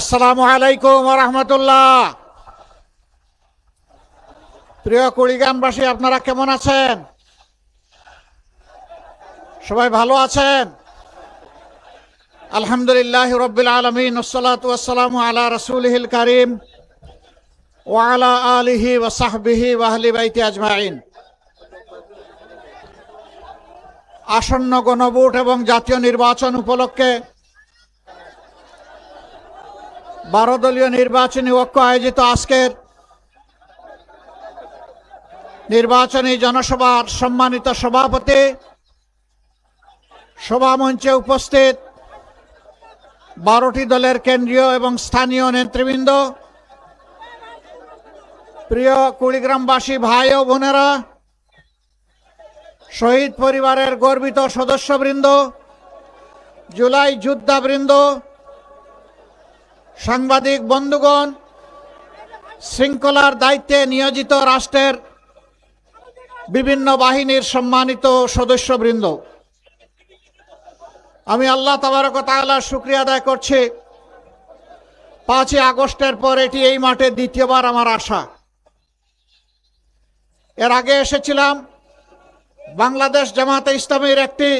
আসসালামু আলাইকুম রহমতুল্লাহ। প্রিয় কুড়িগ্রামবাসী, আপনারা কেমন আছেন? সবাই ভালো আছেন? আলহামদুলিল্লাহ রবিল আলমিন ওসলাত ওয়াসালাম আলা রসুলহিল করিম ওয়ালা আলিহি ওসাহবিহি ওয়াহলি বাইতি আজমাইন। আসন্ন গণভোট এবং জাতীয় নির্বাচন উপলক্ষে বারো দলীয় নির্বাচনী ঐক্য আয়োজিত আজকের নির্বাচনী জনসভার সম্মানিত সভাপতি, সভামঞ্চে উপস্থিত বারোটি দলের কেন্দ্রীয় এবং স্থানীয় নেতৃবৃন্দ, প্রিয় কুড়িগ্রামবাসী ভাই ও বোনেরা, শহীদ পরিবারের গর্বিত সদস্যবৃন্দ, জুলাই যোদ্ধাবৃন্দ সাংবাদিক বন্ধুগণ, শৃঙ্খলার দায়িত্বে নিয়োজিত রাষ্ট্রের বিভিন্ন বাহিনীর সম্মানিত সদস্যবৃন্দ। আমি আল্লাহ তাবারক তাআলার শুক্রিয়া আদায় করছি। পাঁচই আগস্টের পর এটি এই মাঠে দ্বিতীয়বার আমার আশা। এর আগে এসেছিলাম বাংলাদেশ জামাতে ইসলামের একটি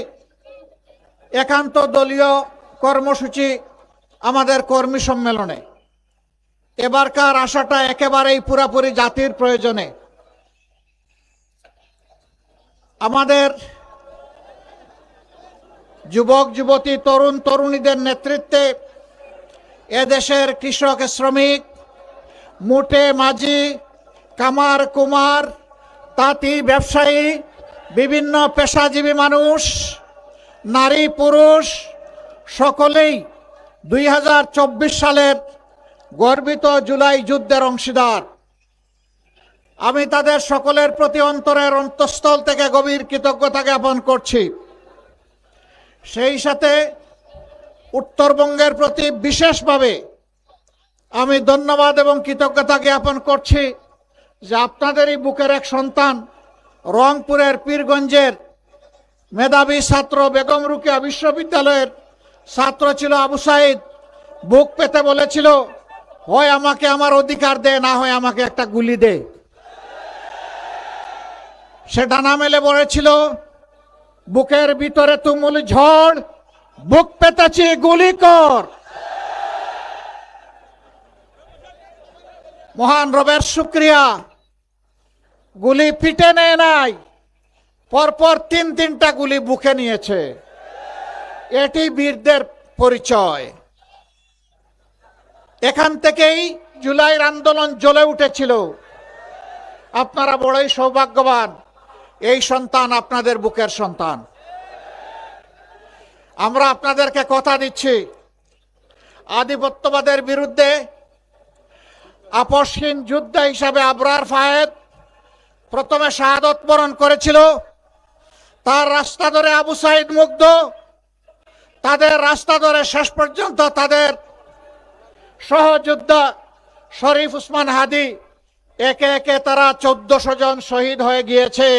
একান্ত দলীয় কর্মসূচি আমাদের কর্মী সম্মেলনে। এবারকার আশাটা একেবারেই পুরাপুরি জাতির প্রয়োজনে। আমাদের যুবক, যুবতী, তরুণ, তরুণীদের নেতৃত্বে এদেশের কৃষক, শ্রমিক মুটে মাঝি, কামার, কুমার, তাঁতি, ব্যবসায়ী, বিভিন্ন পেশাজীবী মানুষ, নারী, পুরুষ, সকলেই দুই হাজার চব্বিশ সালের গর্বিত জুলাই যুদ্ধের অংশীদার। আমি তাদের সকলের প্রতি অন্তরের অন্তঃস্থল থেকে গভীর কৃতজ্ঞতা জ্ঞাপন করছি। সেই সাথে উত্তরবঙ্গের প্রতি বিশেষভাবে আমি ধন্যবাদ এবং কৃতজ্ঞতা জ্ঞাপন করছি যে আপনাদেরই বুকের এক সন্তান রংপুরের পীরগঞ্জের মেধাবী ছাত্র বেগম রুকিয়া বিশ্ববিদ্যালয়ের ছাত্র ছিল আবু সাইদ। বুক পেতে বলেছিল, হয় আমাকে আমার অধিকার দে, না হয় আমাকে একটা গুলি দে। সে ডানা মেলে বলেছিল, বুকের ভিতরে তুমুল ঝড়, বুক পেতেছি, গুলি কর। মহান রবের শুক্রিয়া। গুলি পিটে নেয় নাই, পরপর তিন তিনটা গুলি বুকে নিয়েছে। এটি বীরদের পরিচয়। এখান থেকেই জুলাইয়ের আন্দোলন জ্বলে উঠেছিল। আপনারা বড়ই সৌভাগ্যবান, এই সন্তান আপনাদের বুকের সন্তান। আমরা আপনাদেরকে কথা দিচ্ছি, আধিপত্যবাদের বিরুদ্ধে আপসহীন যুদ্ধ হিসাবে আবরার ফায়েদ প্রথমে শাহাদত বরণ করেছিল, তার রাস্তা ধরে আবু সাইদ মুগ্ধ তাদের রাস্তা ধরে শেষ পর্যন্ত তাদের সহযোদ্ধা শরীফ উসমান হাদি, একে একে তারা চোদ্দশো জন শহীদ হয়ে গিয়েছে।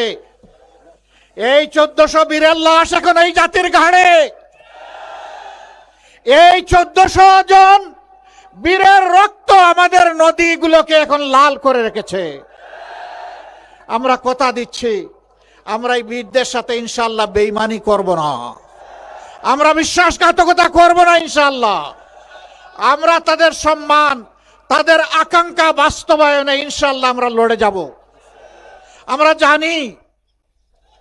এই চোদ্দশো বীরের লাশ এখন এই জাতির ঘাড়ে। এই চোদ্দশো জন বীরের রক্ত আমাদের নদীগুলোকে এখন লাল করে রেখেছে। আমরা কথা দিচ্ছি, আমরা এই বীরদের সাথে ইনশাল্লাহ বেইমানি করব না। আমরা বিশ্বাসঘাতকতা করব না ইনশাল্লাহ আমরা তাদের সম্মান, তাদের আকাঙ্ক্ষা বাস্তবায়নে ইনশাল্লাহ আমরা লড়ে যাব। আমরা জানি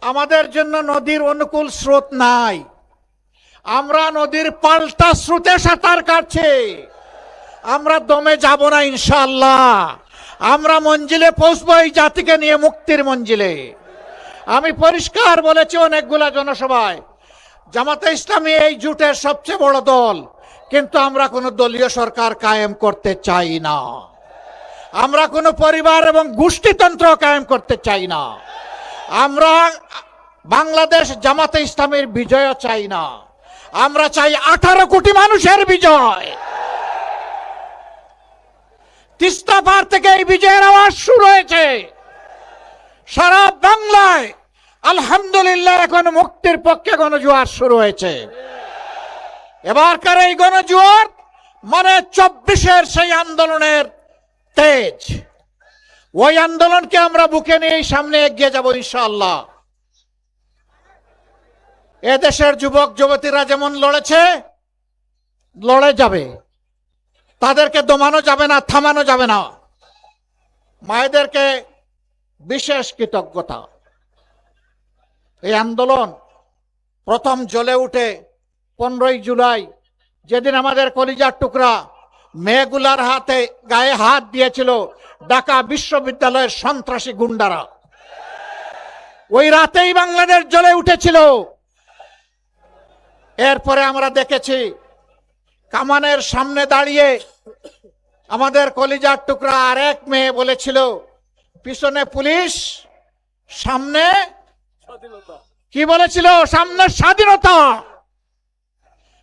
আমাদের জন্য নদীর অনুকূল স্রোত নাই। আমরা নদীর পাল্টা স্রোতে সাঁতার কাটছে। আমরা দমে যাব না ইনশাল্লাহ আমরা মঞ্জিলে পৌঁছবো এই জাতিকে নিয়ে মুক্তির মঞ্জিলে। আমি পরিষ্কার বলেছি অনেকগুলা জনসভায় জামাতে ইসলামী এই জুটের সবচেয়ে বড় দল। কিন্তু আমরা কোনো দলীয় সরকার কায়েম করতে চাই না। আমরা কোনো পরিবার এবং গোষ্ঠীতন্ত্র কায়েম করতে চাই না। আমরা বাংলাদেশ জামাতে ইসলামের বিজয় চাই না। আমরা চাই আঠারো কোটি মানুষের বিজয়। তিস্তা পার থেকে এই বিজয়ের আওয়াজ শুরু হয়েছে। সারা বাংলায় আলহামদুলিল্লাহ, এখন মুক্তির পক্ষে গণজোয়ার শুরু হয়েছে। এবারকার এই গণজোয়ার মানে চব্বিশের সেই আন্দোলনের তেজ। ওই আন্দোলনকে আমরা বুকে নিয়ে সামনে এগিয়ে যাব ইনশাআল্লাহ। এদেশের যুবক, যুবতীরা যেমন লড়েছে, লড়ে যাবে। তাদেরকে দমানো যাবে না, থামানো যাবে না। মায়েদেরকে বিশেষ কৃতজ্ঞতা। এই আন্দোলন প্রথম জ্বলে উঠে পনেরোই জুলাই, যেদিন আমাদের কলিজার টুকরা মেয়েগুলার হাতে গায়ে হাত দিয়েছিল ঢাকা বিশ্ববিদ্যালয়ের সন্ত্রাসী গুন্ডারা। ওই রাতেই বাংলাদেশ জ্বলে উঠেছিল। এরপরে আমরা দেখেছি কামানের সামনে দাঁড়িয়ে আমাদের কলিজার টুকরা আর এক মেয়ে বলেছিল, পিছনে পুলিশ, সামনে কি বলেছিল? সামনে স্বাধীনতা।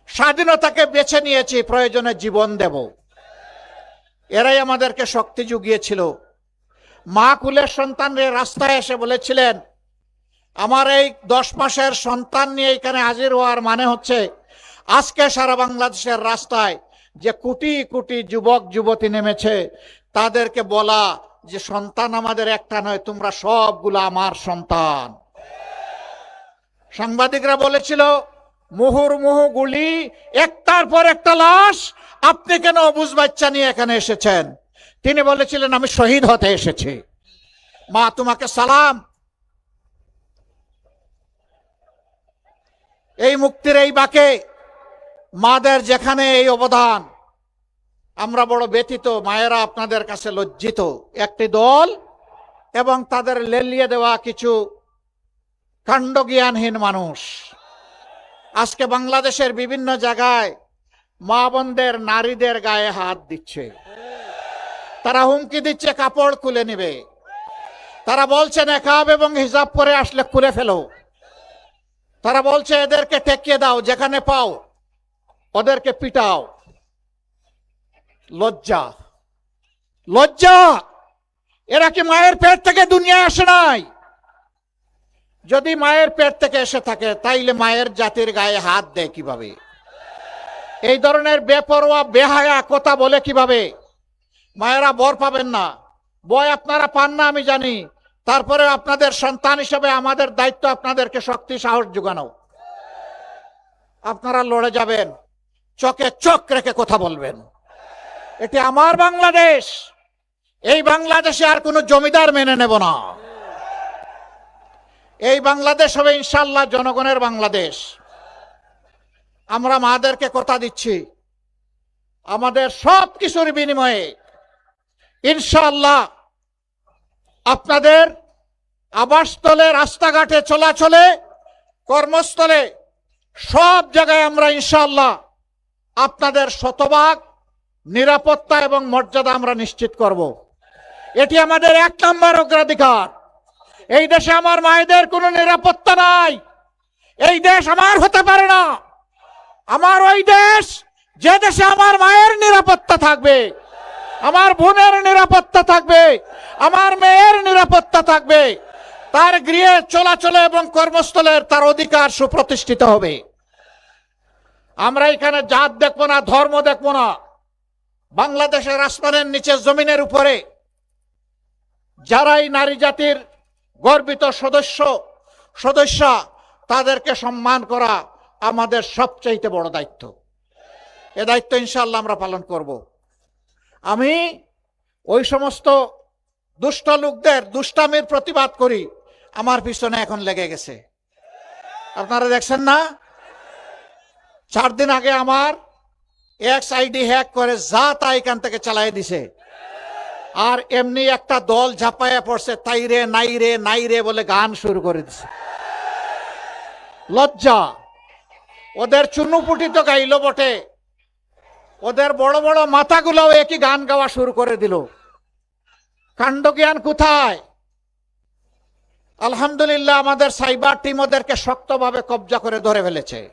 স্বাধীনতাকে বেছে নিয়েছি, প্রয়োজনে জীবন দেব। এরাই আমাদেরকে শক্তি জুগিয়েছিল। মা কুলের সন্তানরে রাস্তায় এসে বলেছিলেন, আমার এই দশ মাসের সন্তান নিয়ে এখানে হাজির হওয়ার মানে হচ্ছে, আজকে সারা বাংলাদেশের রাস্তায় যে কোটি কোটি যুবক, যুবতী নেমেছে, তাদেরকে বলা যে সন্তান আমাদের একটা নয়, তোমরা সবগুলো আমার সন্তান। সাংবাদিকরা বলেছিল, মুহুর মুহু গুলি, একটার পর একটা লাশ, আপনি কেন অবুজ বাচ্চা নিয়ে এখানে এসেছেন? তিনি বলেছিলেন, আমি শহীদ হতে এসেছি। মা, তোমাকে সালাম। এই মুক্তির এই বাকে, মাদের যেখানে এই অবদান, আমরা বড় ব্যতীত মায়েরা আপনাদের কাছে লজ্জিত। একটি দল এবং তাদের লেলিয়ে দেওয়া কিছু কাণ্ডজ্ঞানহীন মানুষ। আজকে বাংলাদেশের বিভিন্ন জায়গায় মা বোনদের, নারীদের গায়ে হাত দিচ্ছে। তারা হুমকি দিচ্ছে, কাপড় খুলে নেবে। তারা বলছে নেকাব এবং হিসাব করে আসলে খুলে ফেলো। তারা বলছে, এদেরকে টেকিয়ে দাও, যেখানে পাও ওদেরকে পিটাও। লজ্জা। লজ্জা! এরা কি মায়ের পেট থেকে দুনিয়া আসে নাই? যদি মায়ের পেট থেকে এসে থাকে, তাইলে মায়ের জাতির গায়ে হাত দেয় কীভাবে? এই ধরনের বেপরোয়া, বেহায়া কথা বলে কীভাবে? মায়েরা বর পাবেন না। বয় আপনারা পান না, আমি জানি। তারপরে আপনাদের সন্তান হিসেবে আমাদের দায়িত্ব আপনাদেরকে শক্তি, সাহস যোগানো। আপনারা লড়ে যাবেন। চোখে চোখ রেখে কথা বলবেন। এটি আমার বাংলাদেশ। এই বাংলাদেশে আর কোনো জমিদার মেনে নেব না। এই বাংলাদেশ হবে ইনশাল্লাহ জনগণের বাংলাদেশ। আমরা মাদেরকে কথা দিচ্ছি। আমাদের সব কিছুর বিনিময়ে ইনশাল্লাহ আপনাদের আবাসস্থলে, রাস্তাঘাটে, চলাচলে, কর্মস্থলে সব জায়গায় আমরা ইনশাল্লাহ আপনাদের শতভাগ নিরাপত্তা এবং মর্যাদা আমরা নিশ্চিত করব। এটি আমাদের এক নম্বর অগ্রাধিকার। এই দেশে আমার মায়েদের কোনো নিরাপত্তা নাই। এই দেশ আমার হতে পারে না। আমার ওই দেশ, যে দেশে আমার মায়ের নিরাপত্তা থাকবে, আমার বোনের নিরাপত্তা থাকবে, আমার মেয়ের নিরাপত্তা থাকবে, তার গৃহে চলাচলে এবং কর্মস্থলের তার অধিকার সুপ্রতিষ্ঠিত হবে। আমরা এখানে জাত দেখব না, ধর্ম দেখব না। বাংলাদেশের আসমানের নিচে জমিনের উপরে যারাই নারী জাতির গর্বিত সদস্য, সদস্যা, তাদেরকে সম্মান করা আমাদের সবচাইতে বড় দায়িত্ব। এ দায়িত্ব ইনশাল্লাহ আমরা পালন করব। আমি ওই সমস্ত দুষ্ট লোকদের, দুষ্টামির প্রতিবাদ করি, আমার পিছনে এখন লেগে গেছে। আপনারা দেখছেন না? চার দিন আগে আমার এক্স আইডি হ্যাক করে যা তা এখান থেকে চালাই দিছে। আর এমনি একটা দল ঝাপাইয়া পড়ছে, তাই রে, নাই রে নাই রে বলে গান শুরু করে দিছে। লজ্জা। ওদের চুনুপুটি তো গাইলো বটে। ওদের বড় বড় মাথাগুলোও একই গান গাওয়া শুরু করে দিল। কাণ্ডজ্ঞান কোথায়? আলহামদুলিল্লাহ, আমাদের সাইবার টিম ওদেরকে শক্তভাবে কবজা করে ধরে ফেলেছে।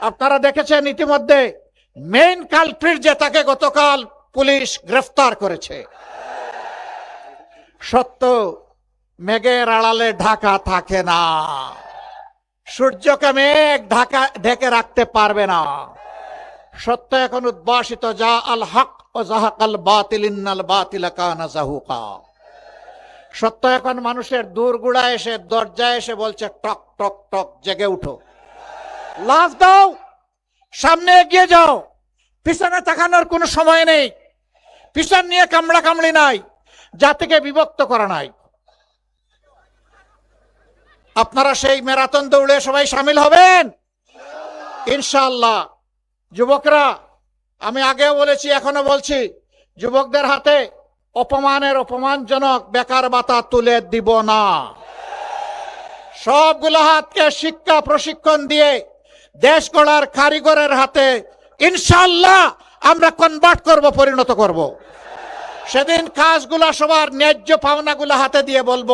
আপনারা দেখেছেন ইতিমধ্যে মেইন কালপ্রিট যে তাকে গতকাল পুলিশ গ্রেফতার করেছে। সত্য, মেঘের আড়ালে ঢাকা থাকে না। সূর্যকে মেঘ ঢাকা, ঢেকে রাখতে পারবে না। সত্য এখন উদ্ভাসিত, যা আল হক ও জাহাকাল বাতিল, ইন্নাল বাতিল কানা জাহুকা। সত্য এখন মানুষের দূরগুড়া এসে, দরজায় এসে বলছে, টক টক টক, জেগে উঠো। লাভ দাও, সামনে এগিয়ে যাও। পিছনে তাকানোর কোনো সময় নেই। পিছন নিয়ে কামড়া কামড়ি নাই, জাতিকে বিভক্ত করা নাই। আপনারা সেই ম্যারাথন দৌড়ে সবাই সামিল হবেন? ইনশাল্লাহ যুবকরা, আমি আগেও বলেছি, এখনও বলছি, যুবকদের হাতে অপমানের অপমানজনক বেকার বাতা তুলে দিব না। সবগুলো হাতকে শিক্ষা প্রশিক্ষণ দিয়ে দেশ গড়ার কারিগরের হাতে ইনশাল্লাহ আমরা কনভার্ট করব, পরিণত করব। সেদিন কাজগুলা সবার ন্যায্য পাওনাগুলো হাতে দিয়ে বলব,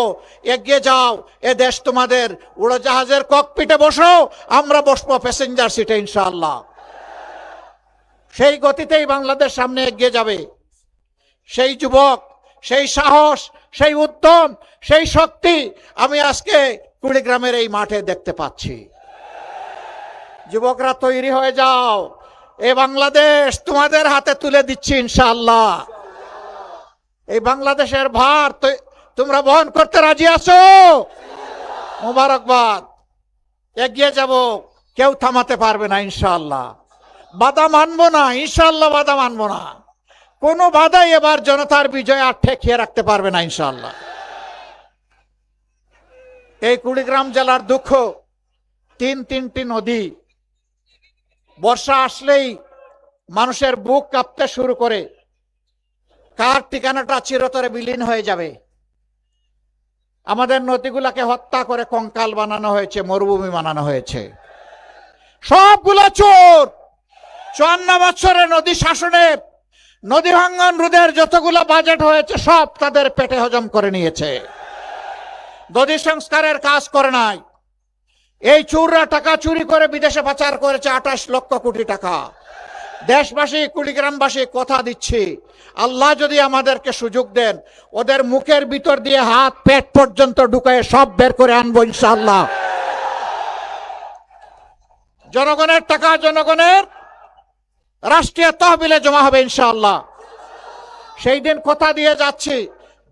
এগিয়ে যাও, এ দেশ তোমাদের। উড়োজাহাজের ককপিটে বসো, আমরা বসবো প্যাসেঞ্জার সিটে ইনশাল্লাহ সেই গতিতেই বাংলাদেশ সামনে এগিয়ে যাবে। সেই যুবক, সেই সাহস, সেই উদ্যম, সেই শক্তি আমি আজকে কুড়িগ্রামের এই মাঠে দেখতে পাচ্ছি। যুবকরা তৈরি হয়ে যাও, এ বাংলাদেশ তোমাদের হাতে তুলে দিচ্ছি ইনশাআল্লাহ। এই বাংলাদেশের ভার তোমরা বহন করতে রাজি আছো? মোবারকবাদ। এগিয়ে যাব, কেউ থামাতে পারবে না ইনশাল্লাহ বাধা মানবো না ইনশাল্লাহ বাধা মানবো না। কোনো বাধাই এবার জনতার বিজয় আর ঠেকিয়ে রাখতে পারবে না ইনশাল্লাহ এই কুড়িগ্রাম জেলার দুঃখ, তিন তিনটি নদী। বর্ষা আসলেই মানুষের বুক কাঁপতে শুরু করে। কার ঠিকানাটা চিরতরে বিলীন হয়ে যাবে। আমাদের নদীগুলাকে হত্যা করে কঙ্কাল বানানো হয়েছে, মরুভূমি বানানো হয়েছে। সবগুলো চোর! চুয়ান্ন বছরের নদী শাসনে নদী ভাঙ্গন রোধের যতগুলো বাজেট হয়েছে, সব তাদের পেটে হজম করে নিয়েছে। নদী সংস্কারের কাজ করে নাই। এই চুররা টাকা চুরি করে বিদেশে পাচার করেছে আঠাশ লক্ষ কোটি টাকা। দেশবাসী, কুড়িগ্রামবাসী কথা দিচ্ছি। আল্লাহ যদি আমাদেরকে সুযোগ দেন, ওদের মুখের ভিতর দিয়ে হাত, পেট পর্যন্ত ঢুকায় সব বের করে আনব ইনশাল্লাহ জনগণের টাকা জনগণের রাষ্ট্রীয় তহবিলে জমা হবে ইনশাল্লাহ সেই দিন কথা দিয়ে যাচ্ছি।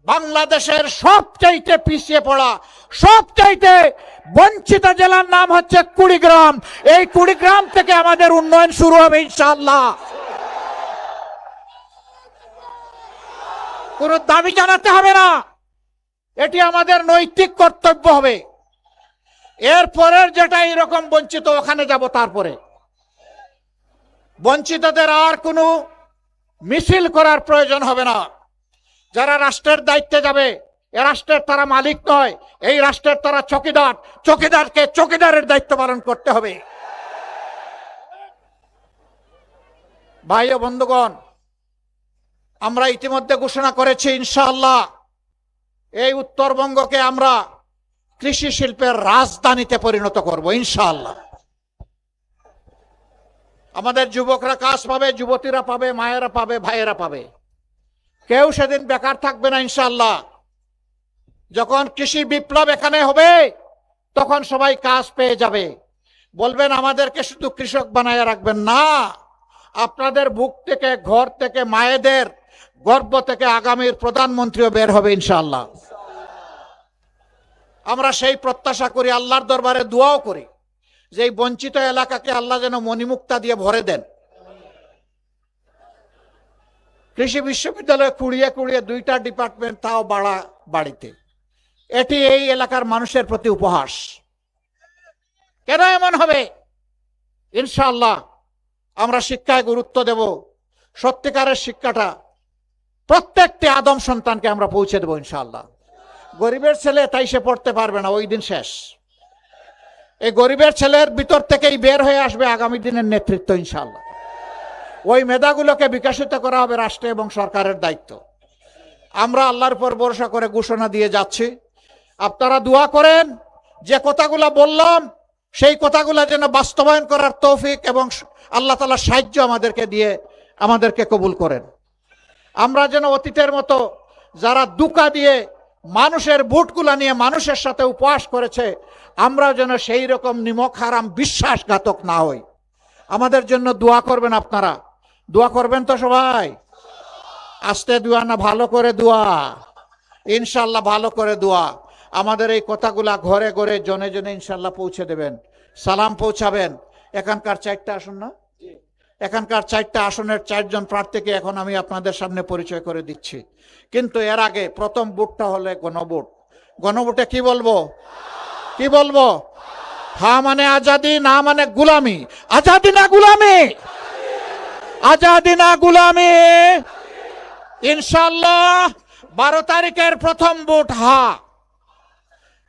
বাংলাদেশের সবচাইতে পিছিয়ে পড়া, সবচাইতে বঞ্চিত জেলার নাম হচ্ছে কুড়িগ্রাম। এই কুড়িগ্রাম থেকে আমাদের উন্নয়ন শুরু হবে ইনশাআল্লাহ। কোন দাবি জানাতে হবে না। এটি আমাদের নৈতিক কর্তব্য হবে। এর পরের যেটা এরকম বঞ্চিত, ওখানে যাব তারপরে। বঞ্চিতদের আর কোনো মিছিল করার প্রয়োজন হবে না। যারা রাষ্ট্রের দায়িত্বে যাবে, এ রাষ্ট্রের তারা মালিক নয়, এই রাষ্ট্রের তারা চকিদার। চকিদারকে চকিদারের দায়িত্ব পালন করতে হবে। ভাই ও বন্ধুগণ, আমরা ইতিমধ্যে ঘোষণা করেছি, ইনশাআল্লাহ, এই উত্তরবঙ্গকে আমরা কৃষি শিল্পের রাজধানীতে পরিণত করব, ইনশাআল্লাহ। আমাদের যুবকরা কাজ পাবে, যুবতীরা পাবে, মায়েরা পাবে, ভাইয়েরা পাবে। কেউ সেদিন বেকার থাকবে না ইনশাল্লাহ যখন কৃষি বিপ্লব এখানে হবে, তখন সবাই কাজ পেয়ে যাবে। বলবেন, আমাদেরকে শুধু কৃষক বানায় রাখবেন না, আপনাদের বুক থেকে, ঘর থেকে, মায়েদের গর্ব থেকে আগামীর প্রধানমন্ত্রীও বের হবে ইনশাল্লাহ আমরা সেই প্রত্যাশা করি, আল্লাহর দরবারে দোয়াও করি, যে এই বঞ্চিত এলাকাকে আল্লাহ যেন মণিমুক্তা দিয়ে ভরে দেন। কৃষি বিশ্ববিদ্যালয়ে কুড়িয়ে কুড়িয়ে দুইটা ডিপার্টমেন্ট তাও বাড়া বাড়িতে। এটি এই এলাকার মানুষের প্রতি উপহাস। কেন এমন হবে? ইনশাল্লাহ আমরা শিক্ষায় গুরুত্ব দেব, সত্যিকারের শিক্ষাটা প্রত্যেকটি আদম সন্তানকে আমরা পৌঁছে দেবো ইনশাল্লাহ গরিবের ছেলে তাই সে পড়তে পারবে না, ওই দিন শেষ। এই গরিবের ছেলের ভিতর থেকেই বের হয়ে আসবে আগামী দিনের নেতৃত্ব ইনশাআল্লাহ। ওই মেধাগুলোকে বিকশিত করা হবে রাষ্ট্র এবং সরকারের দায়িত্ব। আমরা আল্লাহর পর ভরসা করে ঘোষণা দিয়ে যাচ্ছি। আপনারা দোয়া করেন, যে কথাগুলো বললাম, সেই কথাগুলো যেন বাস্তবায়ন করার তৌফিক এবং আল্লাহ তালা সাহায্য আমাদেরকে দিয়ে আমাদেরকে কবুল করেন। আমরা যেন অতীতের মতো যারা দুকা দিয়ে মানুষের বুটগুলা নিয়ে মানুষের সাথে উপহাস করেছে, আমরা যেন সেই রকম নিমক হারাম বিশ্বাসঘাতক না হই। আমাদের জন্য দোয়া করবেন আপনারা। দোয়া করবেন তো সবাই? আস্তে দোয়া না, ভালো করে দোয়া। ইনশাল্লাহ ভালো করে দোয়া। আমাদের এই কথাগুলা ঘরে ঘরে জনে জনে ইনশাল্লাহ পৌঁছে দেবেন। সালাম পৌঁছাবেন। এখানকার চারটা আসন না? এখানকার চারটা আসনের চারজন প্রার্থীকে এখন আমি আপনাদের সামনে পরিচয় করে দিচ্ছি। কিন্তু এর আগে প্রথম বুটটা হলে গণভোট। গণভোটে কি বলব? কি বলব? হা মানে আজাদি, না মানে গুলামি। আজাদি না গুলামি! আজাদি না গুলামি। ইনশাল্লাহ বারো তারিখের প্রথম ভোট হা।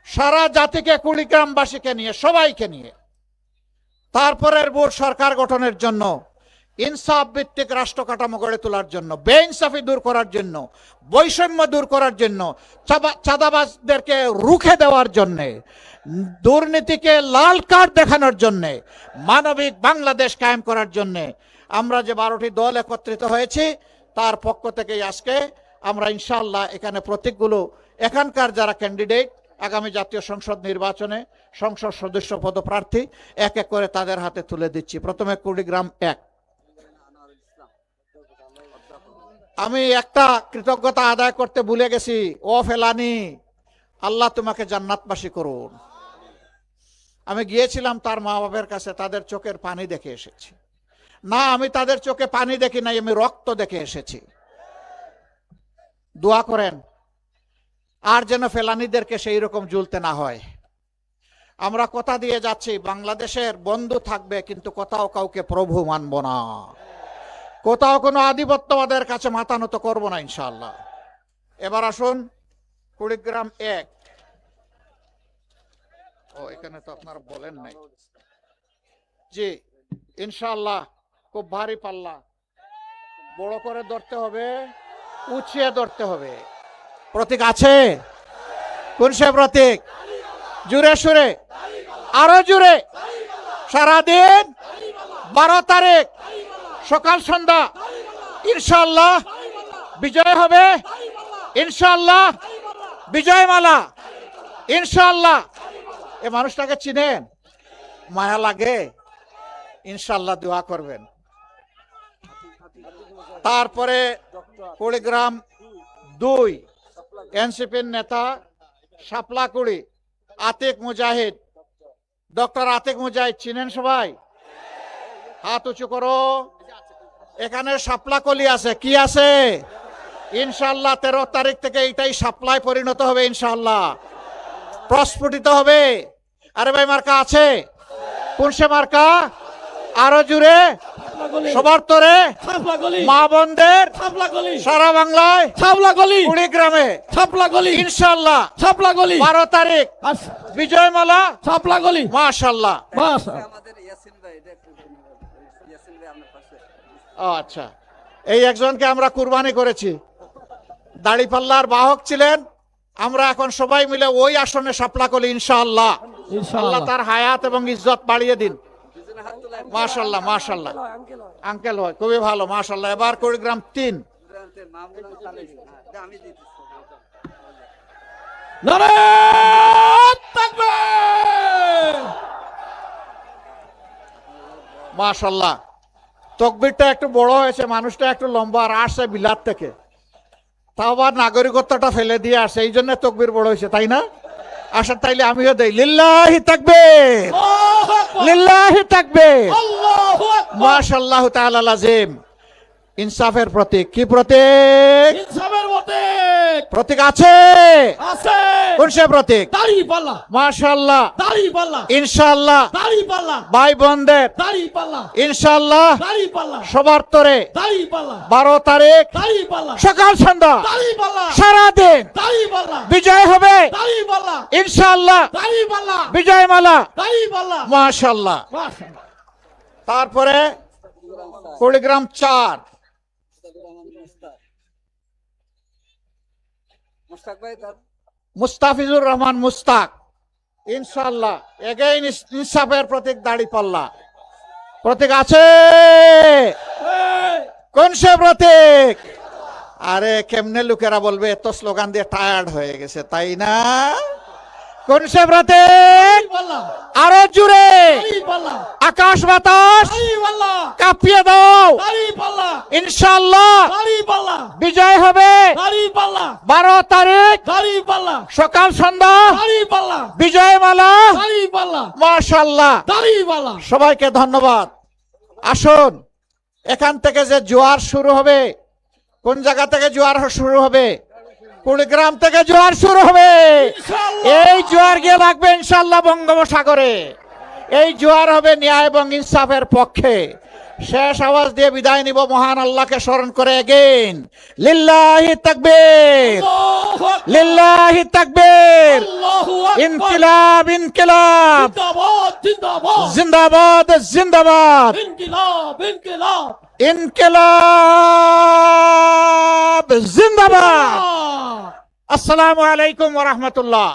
সারা জাতিকে কুড়িগ্রামবাসীকে নিয়ে, সবাইকে নিয়ে। তারপরের ভোট সরকার গঠনের জন্য, ইনসাফ ভিত্তিক রাষ্ট্র কাঠামো গড়ে তোলার জন্য, বেইনসাফি দূর করার জন্য, বৈষম্য দূর করার জন্য চাঁদাবাজদেরকে রুখে দেওয়ার জন্যে, দুর্নীতিকে লাল কার্ড দেখানোর জন্যে, মানবিক বাংলাদেশ কায়েম করার জন্যে আমরা যে বারোটি দল একত্রিত হয়েছি, তার পক্ষ থেকেই আজকে আমরা ইনশাল্লাহ এখানে প্রতীকগুলো, এখানকার যারা ক্যান্ডিডেট আগামী জাতীয় সংসদ নির্বাচনে সংসদ সদস্য পদপ্রার্থী, এক এক করে তাদের হাতে তুলে দিচ্ছি। প্রথমে কুড়িগ্রাম এক। আমি একটা কৃতজ্ঞতা আদায় করতে ভুলে গেছি। ও ফেলানি, আল্লাহ তোমাকে জান্নাতবাসী করুন। আমি গিয়েছিলাম তার মা বাবার কাছে, তাদের চোখের পানি দেখে এসেছি। না, আমি তাদের চোখে পানি দেখি নাই, আমি রক্ত দেখে এসেছি। দোয়া করেন, আর যেন ফেলানিদেরকে সেই রকম ঝুলতে না হয়। আমরা কথা দিয়ে যাচ্ছি, বাংলাদেশের বন্ধু থাকবে, কিন্তু কোথাও কাউকে প্রভু মানব না। কোথাও কোনো আধিপত্যবাদের কাছে মাথা নত করব না ইনশাল্লাহ এবার আসুন, কুড়িগ্রাম এক। ও, এখানে তো আপনারা বলেন নাই। জি ইনশাল্লাহ খুব ভারী পাল্লা। বড় করে ধরতে হবে, উঁচিয়ে ধরতে হবে। প্রতীক আছে? কোন সে প্রতীক? জুড়ে সুরে, আরও জুড়ে। সারাদিন বারো তারিখ সকাল সন্ধ্যা ইনশাল্লাহ বিজয় হবে। ইনশাল্লাহ বিজয় মালা। ইনশাল্লাহ এ মানুষটাকে চিনেন? মায়া লাগে। ইনশাল্লাহ দোয়া করবেন। তারপরে কুড়িগ্রাম দুই। এনসিপির নেতা শাপলাকুড়ি, আতিক মুজাহিদ। ডক্টর আতিক মুজাহিদ চিনেন সবাই? হাত উঁচু করো। এখানে সাপলাকলি আছে। কি আছে? ইনশাল্লাহ তেরো তারিখ থেকে এইটাই সাপ্লাই পরিণত হবে ইনশাল্লাহ প্রস্ফুটিত হবে। আরে ভাই, মার্কা আছে? কোন সে মার্কা? আরও জুড়ে সবার তরে মা বোনদের সারা বাংলায় কুড়িগ্রামে। ইনশাল্লাহ বারো তারিখ। বিজয়মালা। মাশাল্লাহ আচ্ছা। এই একজনকে আমরা কুরবানি করেছি। দাড়িপাল্লার বাহক ছিলেন। আমরা এখন সবাই মিলে ওই আসনে সাপলা করি ইনশাআল্লাহ। আল্লাহ তার হায়াত এবং ইজ্জত বাড়িয়ে দিন। মাশাল্লাহ মাশাল্লাহ আঙ্কেল হয় খুবই ভালো মাশাল্লাহ এবার কুড়িগ্রাম তিন। হ্যাঁ আমি দিতেছি নারে থাকবে! মাশাল্লাহ তকবিরটা একটু বড় হয়েছে মানুষটা একটু লম্বা আর আসছে বিলাত থেকে। তাও আবার নাগরিকত্বটা ফেলে দিয়ে আসে এই জন্য তকবির বড় হয়েছে তাই না? আসার তাইলে আমিও দেই। লিল্লাহি থাকবে লিল্লাহি থাকবে মাশাল্লাহ তাআলা লাজিম ইনসাফের প্রতীক কি প্রতীক ইনসাফের মতে প্রতীক আছে আছে কোন সে প্রতীক দাড়ি পাল্লা মাশাল্লাহ দাড়ি পাল্লা ইনশাআল্লাহ দাড়ি পাল্লা ভাই বোনদের দাড়ি পাল্লা ইনশাআল্লাহ দাড়ি পাল্লা সবার তরে দাড়ি পাল্লা বারো তারিখ দাড়ি পাল্লা সকাল সন্ধ্যা দাড়ি পাল্লা সারাদিন দাড়ি পাল্লা বিজয় হবে দাড়ি পাল্লা ইনশাআল্লাহ দাড়ি পাল্লা বিজয় মালা দাড়ি পাল্লা মাশাল্লাহ মাশাআল্লাহ তারপরে কুড়িগ্রাম চার মুস্তাক ভাই তার মুস্তাফিজুর রহমান মুস্তাক। ইনশাল্লাহ এগেইন ইনসাফের প্রতীক দাড়ি পাল্লা। প্রতীক আছে? কোন সে প্রতীক? আরে, কেমনে লোকেরা বলবে, এত স্লোগান দিয়ে টায়ার্ড হয়ে গেছে, তাই না? কোন সে ব্রাতে? আরও জুড়ে। আকাশ বাতাস। কাঁপিয়ে দাও। ইনশাল্লাহ বিজয় হবে। বারো তারিখ। সকাল সন্ধ্যা। বিজয় মালা মাশাল্লাহ সবাইকে ধন্যবাদ। আসুন। এখান থেকে যে জোয়ার শুরু হবে কোন জায়গা থেকে জোয়ার শুরু হবে? কুড়িগ্রাম থেকে জোয়ার শুরু হবে। এই জোয়ার গিয়ে লাগবে ইনশাল্লাহ বঙ্গোপসাগরে। এই জোয়ার হবে ন্যায় এবং ইনসাফের পক্ষে। শেষ আওয়াজ দিয়ে বিদায় নিব মহান আল্লাহকে স্মরণ করে এগেন লিল্লাহি তাকবীর। লিল্লাহি তাকবীর। ইনকিলাব ইনকিলাব। জিন্দাবাদ জিন্দাবাদ। জিন্দাবাদ জিন্দাবাদ। ইনকিলাব ইনকিলাব। ইনকিলাব জিন্দাবাদ। আসসালামু আলাইকুম ওয়া রাহমাতুল্লাহ।